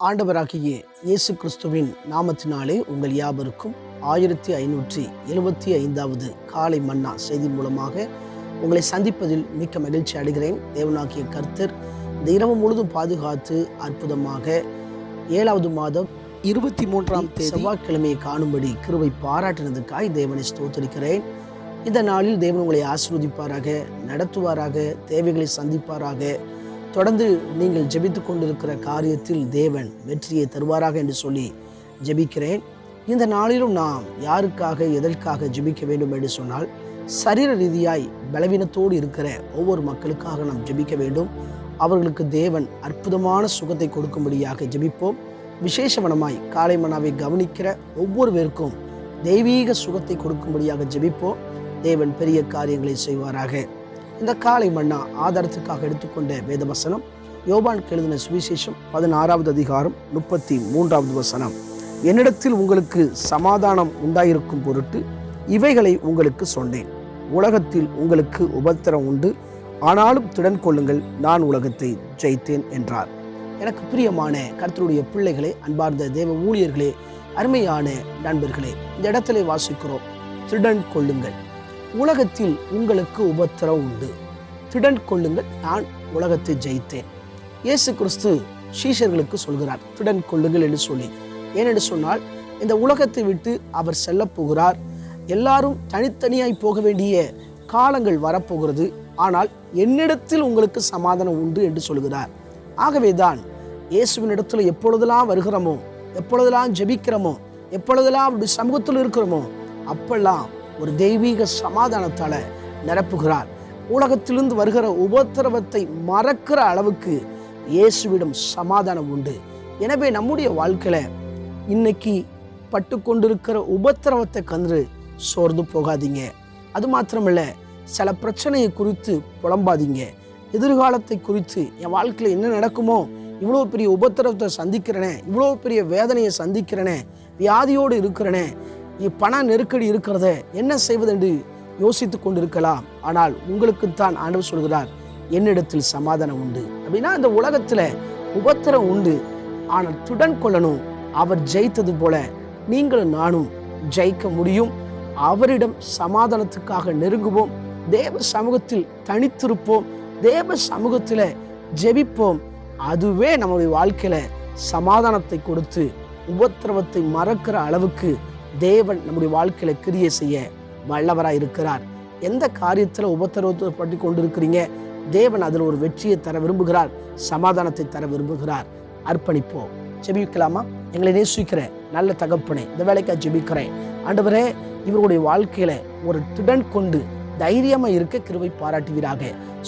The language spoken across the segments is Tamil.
ஆண்டவராகிய இயேசு கிறிஸ்துவின் நாமத்தினாலே உங்கள் யாவருக்கும் ஆயிரத்தி ஐநூற்றி எழுபத்தி ஐந்தாவது காலை மன்னா செய்தி மூலமாக உங்களை சந்திப்பதில் மிக்க மகிழ்ச்சி அடைகிறேன். தேவனாகிய கர்த்தர் இந்த இரவு முழுதும் பாதுகாத்து அற்புதமாக ஏழாவது மாதம் இருபத்தி மூன்றாம் தேதி செவ்வாய்க்கிழமையை காணும்படி கிருவை பாராட்டினதுக்காய் தேவனை ஸ்தோத்தரிக்கிறேன். இந்த நாளில் தேவன் உங்களை ஆசீர்வதிப்பாராக நடத்துவாராக தேவைகளை சந்திப்பாராக தொடர்ந்து நீங்கள் ஜெபித்து கொண்டிருக்கிற காரியத்தில் தேவன் வெற்றியை தருவாராக என்று சொல்லி ஜெபிக்கிறேன். இந்த நாளிலும் நாம் யாருக்காக எதற்காக ஜெபிக்க வேண்டும் என்று சொன்னால் சரீர ரீதியாய் பலவீனத்தோடு இருக்கிற ஒவ்வொரு மக்களுக்காக நாம் ஜெபிக்க வேண்டும். அவர்களுக்கு தேவன் அற்புதமான சுகத்தை கொடுக்கும்படியாக ஜெபிப்போம். விசேஷமனமாய் காலை மனாவை கவனிக்கிற ஒவ்வொருவருக்கும் தெய்வீக சுகத்தை கொடுக்கும்படியாக ஜெபிப்போம். தேவன் பெரிய காரியங்களை செய்வாராக. இந்த காலை மன்னா ஆதாரத்துக்காக எடுத்துக்கொண்ட வேதவசனம் யோபான் எழுதின சுவிசேஷம் பதினாறாவது அதிகாரம் முப்பத்தி மூன்றாவது வசனம். என்னிடத்தில் உங்களுக்கு சமாதானம் உண்டாயிருக்கும் பொருட்டு இவைகளை உங்களுக்கு சொன்னேன். உலகத்தில் உங்களுக்கு உபத்திரம் உண்டு. ஆனாலும் திடன் கொள்ளுங்கள் நான் உலகத்தை ஜெயித்தேன் என்றார். எனக்கு பிரியமான கர்த்தருடைய பிள்ளைகளே அன்பார்ந்த தேவ ஊழியர்களே அருமையான நண்பர்களே இந்த இடத்திலே வாசிக்கிறோம் திருடன் கொள்ளுங்கள். உலகத்தில் உங்களுக்கு உபத்திரம் உண்டு. திடன் கொள்ளுங்கள் நான் உலகத்தை ஜெயித்தேன். இயேசு கிறிஸ்து சீஷர்களுக்கு சொல்கிறார் திடன் கொள்ளுங்கள் என்று சொல்லி. ஏனென்று சொன்னால் இந்த உலகத்தை விட்டு அவர் செல்ல போகிறார். எல்லாரும் தனித்தனியாய் போக வேண்டிய காலங்கள் வரப்போகிறது. ஆனால் என்னிடத்தில் உங்களுக்கு சமாதானம் உண்டு என்று சொல்கிறார். ஆகவேதான் இயேசுவின் இடத்துல எப்பொழுதெல்லாம் வருகிறோமோ எப்பொழுதெல்லாம் ஜெபிக்கிறோமோ எப்பொழுதெல்லாம் அவருடைய சமூகத்தில் இருக்கிறோமோ அப்பெல்லாம் ஒரு தெய்வீக சமாதானத்தால் நிரப்புகிறார். உலகத்திலிருந்து வருகிற உபத்திரவத்தை மறக்கிற அளவுக்கு இயேசுவிடம் சமாதானம் உண்டு. எனவே நம்முடைய வாழ்க்கையில் இன்னைக்கு பட்டு கொண்டிருக்கிற உபத்திரவத்தை கன்று சோர்ந்து போகாதீங்க. அது மாத்திரமல்ல சில பிரச்சனையை குறித்து புலம்பாதீங்க. எதிர்காலத்தை குறித்து என் வாழ்க்கையில் என்ன நடக்குமோ இவ்வளோ பெரிய உபத்திரவத்தை சந்திக்கிறனே இவ்வளோ பெரிய வேதனையை சந்திக்கிறனே வியாதியோடு இருக்கிறனே இப்பண நெருக்கடி இருக்கிறத என்ன செய்வது என்று யோசித்து கொண்டிருக்கலாம். ஆனால் உங்களுக்குத்தான் ஆண்டவர் சொல்கிறார் என்னிடத்தில் சமாதானம் உண்டு. அப்படின்னா இந்த உலகத்தில் உபத்திரம் உண்டு. ஆனால் துடன் கொள்ளணும். அவர் ஜெயித்தது போல நீங்களும் நானும் ஜெயிக்க முடியும். அவரிடம் சமாதானத்துக்காக நெருங்குவோம். தேவ சமூகத்தில் தனித்திருப்போம். தேவ சமூகத்தில் ஜெபிப்போம். அதுவே நம்முடைய வாழ்க்கையில் சமாதானத்தை கொடுத்து உபத்திரவத்தை மறக்கிற அளவுக்கு தேவன் நம்முடைய வாழ்க்கையில கிரியை செய்ய வல்லவராக இருக்கிறார். எந்த காரியத்தில் உபத்திரவத்தை பற்றி கொண்டிருக்கிறீங்க? தேவன் அதில் ஒரு வெற்றியை தர விரும்புகிறார் சமாதானத்தை தர விரும்புகிறார். அர்ப்பணிப்போம். ஜெபிக்கலாமா? எங்களை நேசிக்கிற நல்ல தகப்பனே இந்த வேலைக்காக ஜெபிக்கிறேன். ஆண்டவரே இவருடைய வாழ்க்கையில ஒரு திடன் கொண்டு தைரியமா இருக்க கிருவை பாராட்டுவீராக.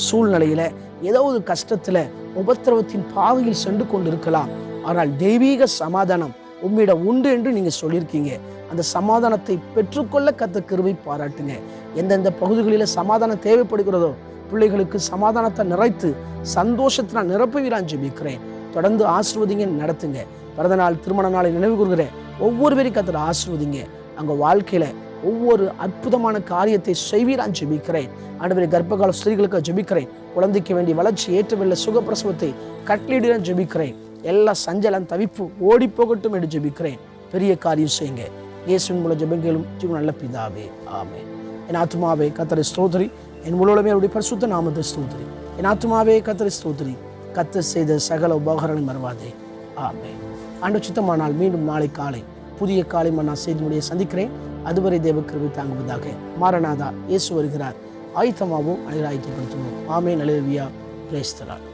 சூழ்நிலையில ஏதோ ஒரு கஷ்டத்துல உபத்திரவத்தின் பாவையில் சென்று கொண்டு இருக்கலாம் ஆனால் தெய்வீக சமாதானம் உம்மிடம் உண்டு என்று நீங்க சொல்லியிருக்கீங்க. அந்த சமாதானத்தை பெற்றுக்கொள்ள கத்த கிருவை பாராட்டுங்க. எந்தெந்த பகுதிகளில் சமாதானம் தேவைப்படுகிறதோ பிள்ளைகளுக்கு சமாதானத்தை நிறைத்து சந்தோஷத்தை நான் நிரப்புவீரான் ஜெபிக்கிறேன். தொடர்ந்து ஆசிர்வதிங்க நடத்துங்க. பிறந்த நாள் திருமண நாளை நினைவு கொடுக்குறேன் ஒவ்வொரு பேரும் கத்தர் ஆசிர்வதிங்க. அங்க வாழ்க்கையில ஒவ்வொரு அற்புதமான காரியத்தை செய்வீரான் ஜெபிக்கிறேன். ஆண்டவரை கர்ப்பகால ஸ்திரீகளுக்கு ஜெபிக்கிறேன். குழந்தைக்கு வேண்டிய வளர்ச்சி ஏற்றவில்லை சுகப்பிரசவத்தை கட்லீடுடன் ஜெபிக்கிறேன். எல்லா சஞ்சலம் தவிப்பு ஓடி போகட்டும் என்று ஜெபிக்கிறேன். பெரிய காரியம் செய்யுங்க. இயேசுவின் மூலம் ஜெபங்களும் ஜீவன் நல்ல பிதாவே ஆமே என் ஆத்மாவே கத்தரை ஸ்தோத்திரி என் முழுவதுமே அவருடைய பரிசுத்த நாமத்தை ஸ்தோத்திரி என் ஆத்மாவே கத்தரை ஸ்தோத்திரி கத்த செய்த சகல உபகரணம் மறவாதே ஆமே ஆண்டு சித்தமானால் மீண்டும் நாளை காலை புதிய காலை நான் செய்தி முடிய சந்திக்கிறேன். அதுவரை தேவ தாங்குவதாக மாரநாதா இயேசு வருகிறார். ஆயுத்தமாகவும் அனிராயுத்தப்படுத்துவோம் ஆமே நலிவியா பிரேஸ்தரார்